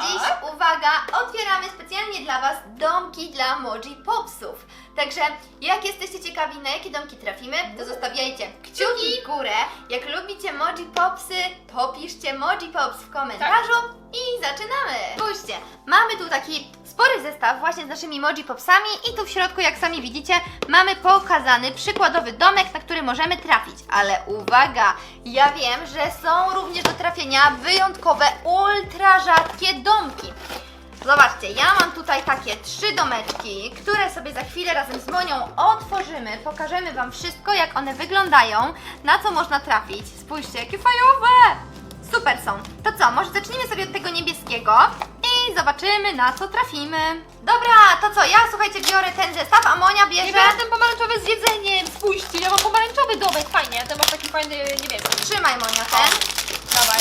Dziś, uwaga, otwieramy specjalnie dla Was domki dla Moji Popsów. Także jak jesteście ciekawi, na jakie domki trafimy, to zostawiajcie kciuki w górę. Jak lubicie Moji Popsy, to piszcie Moji Pops w komentarzu i zaczynamy. Spójrzcie, mamy tu taki spory zestaw właśnie z naszymi Moji Popsami i tu w środku, jak sami widzicie, mamy pokazany przykładowy domek, na który możemy trafić. Ale uwaga, ja wiem, że są również do trafienia wyjątkowe, ultra rzadkie domki. Zobaczcie, ja mam tutaj takie trzy domeczki, które sobie za chwilę razem z Monią otworzymy. Pokażemy Wam wszystko, jak one wyglądają, na co można trafić. Spójrzcie, jakie fajowe! Super są. To co, może zacznijmy sobie od tego niebieskiego i zobaczymy, na co trafimy. Dobra, to co, ja słuchajcie, biorę ten zestaw, a Monia Ja bierze... biorę ten pomarańczowy z jedzeniem, spójrzcie, ja mam pomarańczowy domek, fajnie, ten masz taki fajny niebieski. Trzymaj Monia ten. Dawaj.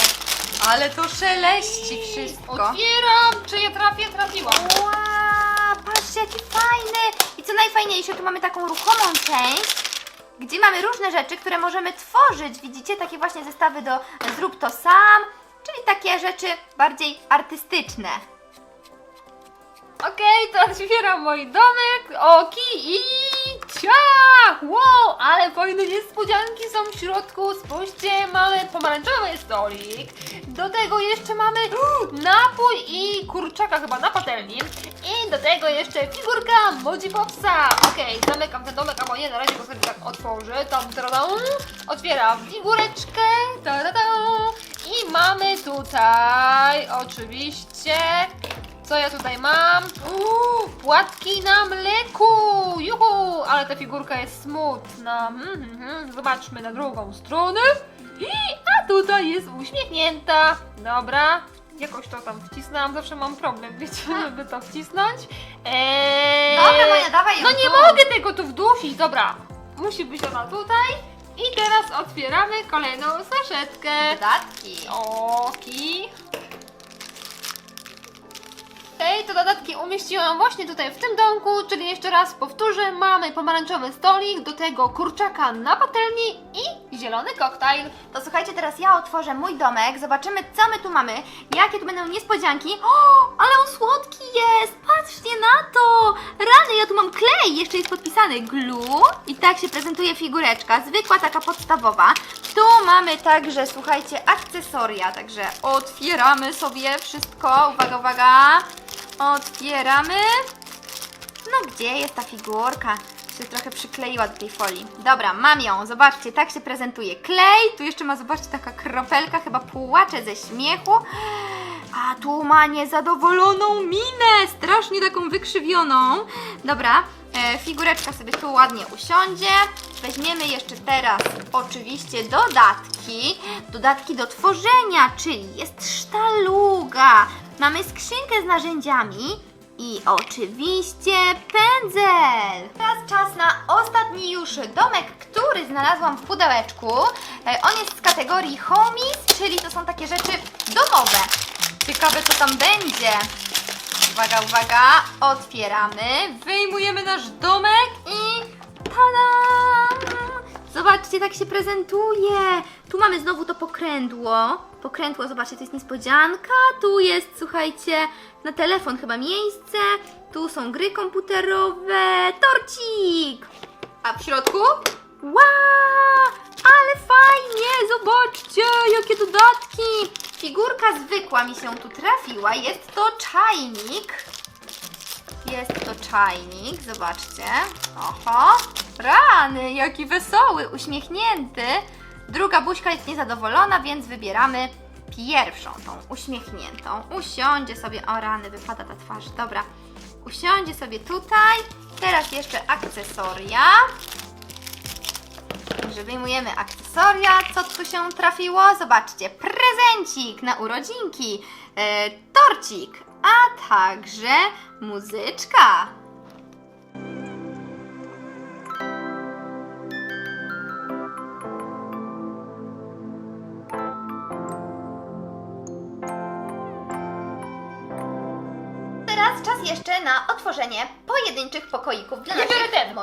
Ale to szeleści wszystko. Otwieram, czy ja trafię? Trafiłam. Wow, patrzcie jaki fajny! I co najfajniejsze, tu mamy taką ruchomą część, gdzie mamy różne rzeczy, które możemy tworzyć. Widzicie, takie właśnie zestawy do zrób to sam, czyli takie rzeczy bardziej artystyczne. Okej, to otwieram mój domek, oki i ciach! Wow, ale fajne niespodzianki są w środku. Spójrzcie, mamy pomarańczowy stolik. Do tego jeszcze mamy napój i kurczaka chyba na patelni. I do tego jeszcze figurka Moji Popsa. Okej, zamykam ten domek, albo nie, na razie go sobie tak otworzę. Tam, tam, otwieram figureczkę. Ta, ta, ta. I mamy tutaj oczywiście co ja tutaj mam? Uuu, płatki na mleku! Juhu! Ale ta figurka jest smutna. Mhm, mhm. Zobaczmy na drugą stronę. I, a tutaj jest uśmiechnięta. Dobra. Jakoś to tam wcisnęłam, zawsze mam problem, wiecie, żeby to wcisnąć. Eee, Dobra, Monia, dawaj ją No nie tu. mogę tego tu wdusić, dobra. Musi być ona tutaj. I teraz otwieramy kolejną saszetkę. Dodatki. Oki. To dodatki umieściłam właśnie tutaj w tym domku, czyli jeszcze raz powtórzę, mamy pomarańczowy stolik, do tego kurczaka na patelni i zielony koktajl. To słuchajcie, teraz ja otworzę mój domek, zobaczymy co my tu mamy, jakie tu będą niespodzianki. O, ale on słodki jest, patrzcie na to! Rany, ja tu mam klej, jeszcze jest podpisany glue i tak się prezentuje figureczka, zwykła taka podstawowa. Tu mamy także, słuchajcie, akcesoria, także otwieramy sobie wszystko, uwaga, uwaga, otwieramy. No gdzie jest ta figurka? Się trochę przykleiła do tej folii. Dobra, mam ją. Zobaczcie, tak się prezentuje klej. Tu jeszcze ma, zobaczcie, taka kropelka, chyba płacze ze śmiechu. A tu ma niezadowoloną minę, strasznie taką wykrzywioną. Dobra, e, figureczka sobie tu ładnie usiądzie. Weźmiemy jeszcze teraz oczywiście dodatki. Dodatki do tworzenia, czyli jest sztaluga. Mamy skrzynkę z narzędziami. I oczywiście pędzel! Teraz czas na ostatni już domek, który znalazłam w pudełeczku. E, On jest z kategorii homies, czyli to są takie rzeczy domowe. Ciekawe co tam będzie. Uwaga, uwaga, otwieramy, wyjmujemy nasz domek i tada! Zobaczcie, tak się prezentuje. Tu mamy znowu to pokrętło. Pokrętło, zobaczcie, to jest niespodzianka. Tu jest, słuchajcie, na telefon chyba miejsce. Tu są gry komputerowe. Torcik! A w środku? Wow! Ale fajnie! Zobaczcie, jakie dodatki! Figurka zwykła mi się tu trafiła. Jest to czajnik. Jest to czajnik, zobaczcie. Oho, jaki wesoły, uśmiechnięty. Druga buźka jest niezadowolona, więc wybieramy pierwszą, tą uśmiechniętą. Usiądzie sobie, o rany, wypada ta twarz, dobra. Usiądzie sobie tutaj. Teraz jeszcze akcesoria. Także wyjmujemy akcesoria. Co tu się trafiło? Zobaczcie, prezencik na urodzinki, e, torcik, a także muzyczka. Teraz czas jeszcze na otworzenie pojedynczych pokoików dla Ja naszych ten.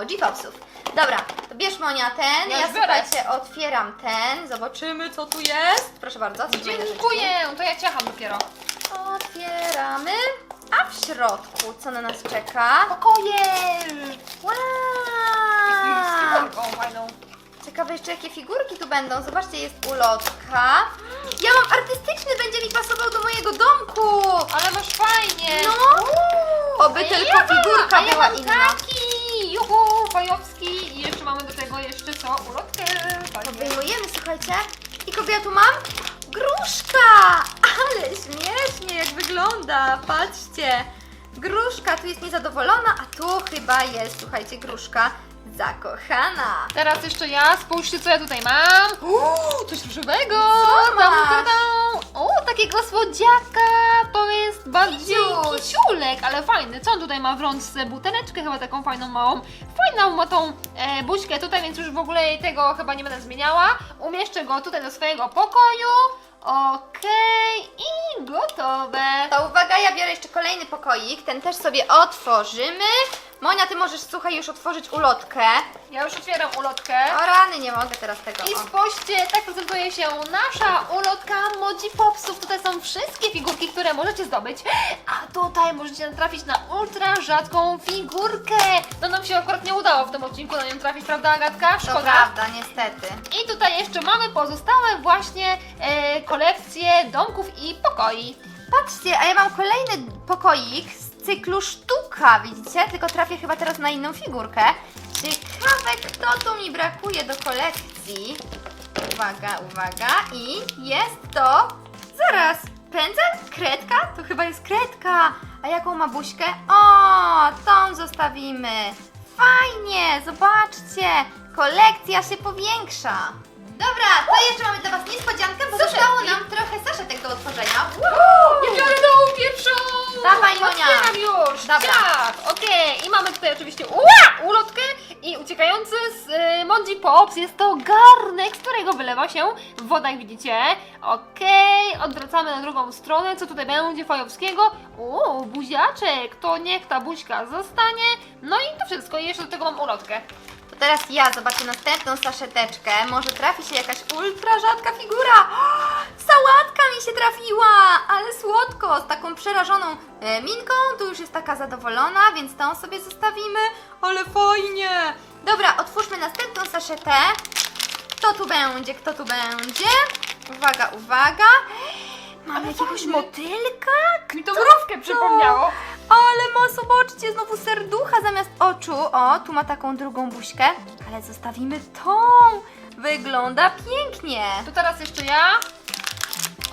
Dobra, to bierz Monia ten, Ja ja, już biorę. słuchajcie, otwieram ten, zobaczymy co tu jest. Proszę bardzo, trzymaj nożyczki. Dziękuję, to ja ciacham dopiero. otwieramy. A w środku co na nas czeka? Pokoje! Wow! Z figurką fajną. Ciekawe jeszcze jakie figurki tu będą. Zobaczcie, jest ulotka. Ja mam artystyczny, będzie mi pasował do mojego domku. Ale masz fajnie! No. Oby tylko figurka a ja była mam inna. taki! Juhu, fajowski! I jeszcze mamy do tego jeszcze co? Ulotkę! Fajnie. Wyjmujemy, słuchajcie. I kogo ja tu mam? Gruszka! Ale śmiesznie jak wygląda. Patrzcie. Gruszka tu jest niezadowolona, a tu chyba jest, słuchajcie, gruszka zakochana. Teraz jeszcze ja, spójrzcie co ja tutaj mam. Uuu, coś różowego! Co Tam, masz? tam, tam. O, takiego słodziaka! To jest bardziej Kiciuś. kiciulek, ale fajny. Co on tutaj ma w rączce? Buteleczkę chyba taką fajną małą. Fajną ma tą e, buźkę tutaj, więc już w ogóle tego chyba nie będę zmieniała. Umieszczę go tutaj do swojego pokoju. Okej, i gotowe. To uwaga, ja biorę jeszcze kolejny pokoik. Ten też sobie otworzymy. Monia, ty możesz, słuchaj, już otworzyć ulotkę. Ja już otwieram ulotkę. O rany, nie mogę teraz tego. I O. spójrzcie, tak prezentuje się nasza ulotka Moji Popsów. Tutaj są wszystkie figurki, które możecie zdobyć. A tutaj możecie natrafić na ultra rzadką figurkę. No nam się akurat nie udało w tym odcinku na nią trafić, prawda Agatka? To Szkoda. prawda, niestety. I tutaj jeszcze mamy pozostałe właśnie e, kolekcje domków i pokoi. Patrzcie, a ja mam kolejny pokoik z cyklu sztuka, widzicie? Tylko trafię chyba teraz na inną figurkę. Ciekawe, kto tu mi brakuje do kolekcji. Uwaga, uwaga. I jest to... Zaraz, pędzel? Kredka? To chyba jest kredka. A jaką ma buźkę? O, tą zostawimy. Fajnie, zobaczcie. Kolekcja się powiększa. Dobra, to jeszcze mamy dla Was niespodziankę, bo zostało nam trochę saszetek do otworzenia. Ja biorę tą pierwszą! Dawaj, Monia. Otwieram już! Dobra. Tak, okej. I mamy tutaj oczywiście ua, ulotkę i uciekający z y, Moji Pops jest to garnek, z którego wylewa się woda, jak widzicie. Okej, odwracamy na drugą stronę. Co tutaj będzie fajowskiego? Uuu, buziaczek. To niech ta buźka zostanie. No i to wszystko. I jeszcze do tego mam ulotkę. Teraz ja zobaczę następną saszeteczkę. Może trafi się jakaś ultra rzadka figura. Sałatka mi się trafiła, ale słodko, z taką przerażoną e, minką. Tu już jest taka zadowolona, więc tą sobie zostawimy. Ale fajnie. Dobra, otwórzmy następną saszetę. Kto tu będzie? Kto tu będzie? Uwaga, uwaga. Mamy jakiegoś fajny. motylka? Mi to Kto mrówkę przypomniało. Ale ma, zobaczcie, znowu serducha zamiast oczu. O, tu ma taką drugą buźkę, ale zostawimy tą. Wygląda pięknie. To teraz jeszcze ja.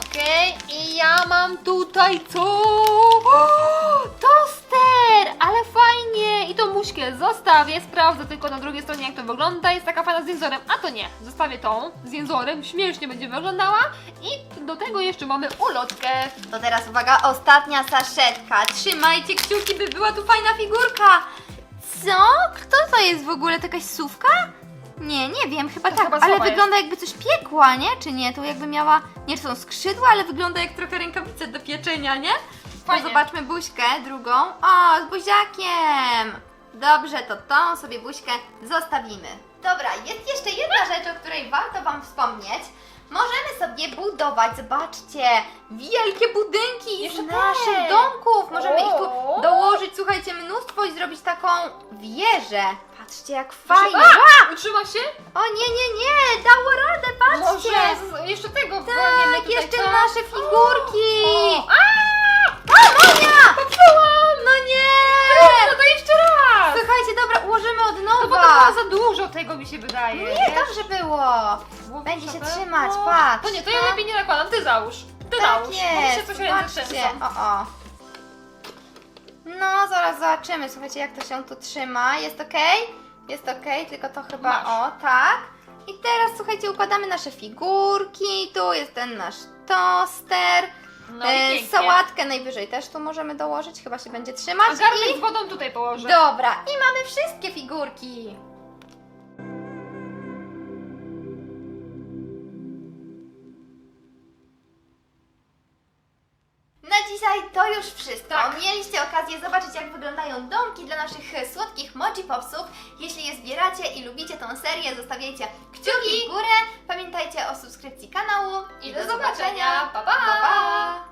Okej, i ja mam tutaj co? Toster! Muśkę zostawię, sprawdzę tylko na drugiej stronie jak to wygląda. Jest taka fajna z jęzorem, a to nie. Zostawię tą z jęzorem, śmiesznie będzie wyglądała. I do tego jeszcze mamy ulotkę. To teraz uwaga, ostatnia saszetka. Trzymajcie kciuki, by była tu fajna figurka. Co? Kto to jest w ogóle? To jakaś sówka? Nie, nie wiem, chyba To tak, chyba ale wygląda jakby coś piekła, nie? Czy nie? Tu jakby miała, nie są skrzydła, ale wygląda jak trochę rękawice do pieczenia, nie? To Fajnie. zobaczmy buźkę drugą. O, z buziakiem. Dobrze, to tą sobie buźkę zostawimy. Dobra, jest jeszcze jedna rzecz, o której warto Wam wspomnieć. Możemy sobie budować, zobaczcie, wielkie budynki Jeszcze z naszych domków. Możemy ich tu O. dołożyć, słuchajcie, mnóstwo i zrobić taką wieżę. Patrzcie, jak fajnie. A! Utrzyma się? O nie, nie, nie, dało radę, patrzcie. Może z, jeszcze tego Tak, tutaj, jeszcze co? nasze figurki. O, a! O, Monia! Popsułam! No nie! No to jeszcze raz! Słuchajcie, dobra, ułożymy od No bo to było nowa. za dużo tego mi się wydaje. Nie, wiesz? dobrze było. Było Będzie się trzymać, No. patrz. To nie, to ja No. lepiej nie nakładam, ty załóż. Ty Tak załóż, bo mi się jest, coś ręce zobaczcie. trzęsą. O, o. No, zaraz zobaczymy, słuchajcie, jak to się tu trzyma. Jest ok? Jest ok, tylko to chyba, Masz. o, tak. I teraz, słuchajcie, układamy nasze figurki. Tu jest ten nasz toster. No i e, pięknie. sałatkę najwyżej też tu możemy dołożyć, chyba się będzie trzymać. A garnek I... z wodą tutaj położę. Dobra, i mamy wszystkie figurki. To już wszystko. Tak. Mieliście okazję zobaczyć, jak wyglądają domki dla naszych e, słodkich moji popsów. Jeśli je zbieracie i lubicie tą serię, zostawiajcie kciuki w górę. Pamiętajcie o subskrypcji kanału I do zobaczenia. Pa, pa!